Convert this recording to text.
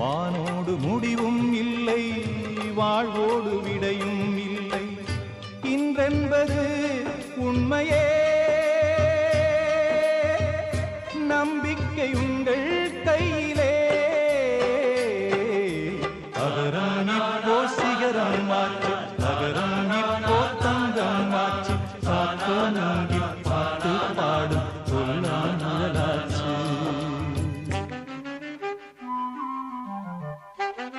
வானோடு முடிவும் இல்லை வாழ்வோடு விடையும் இல்லை. இன்றென்பது உண்மையே. நம்பிக்கை உங்கள் கையிலே. அகராணி போ சிகரம் மாற்று அகராணி தங்கம் மாற்று சாத்தானாகி